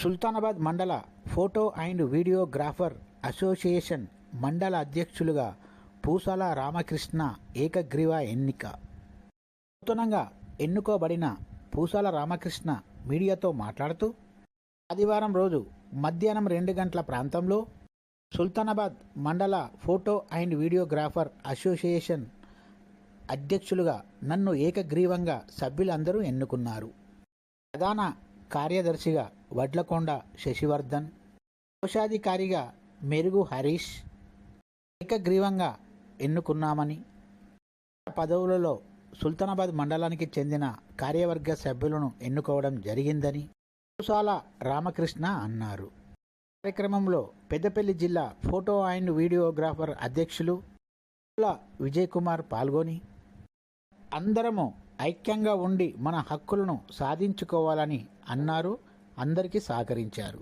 సుల్తానాబాద్ మండల photo and videographer association మండల అధ్యక్షులుగా పూసాల రామకృష్ణ ఏకగ్రీవ ఎన్నిక. నూతనంగా ఎన్నుకోబడిన పూసాల రామకృష్ణ మీడియాతో మాట్లాడుతూ ఆదివారం రోజు మధ్యాహ్నం రెండు గంటల ప్రాంతంలో సుల్తానాబాద్ మండల ఫోటో అండ్ వీడియోగ్రాఫర్ అసోసియేషన్ అధ్యక్షులుగా నన్ను ఏకగ్రీవంగా సభ్యులందరూ ఎన్నుకున్నారు. ప్రధాన కార్యదర్శిగా వడ్లకొండ శశివర్ధన్ కోశాధికారిగా మెరుగు హరీష్ ఏకగ్రీవంగా ఎన్నుకున్నామని పదవులలో సుల్తానాబాద్ మండలానికి చెందిన కార్యవర్గ సభ్యులను ఎన్నుకోవడం జరిగిందని కుసాల రామకృష్ణ అన్నారు. కార్యక్రమంలో పెద్దపల్లి జిల్లా ఫోటో అండ్ వీడియోగ్రాఫర్ అధ్యక్షులు విజయ్ కుమార్ పాల్గొని అందరము ఐక్యంగా ఉండి మన హక్కులను సాధించుకోవాలని అన్నారు. అందరికీ సహకరించారు.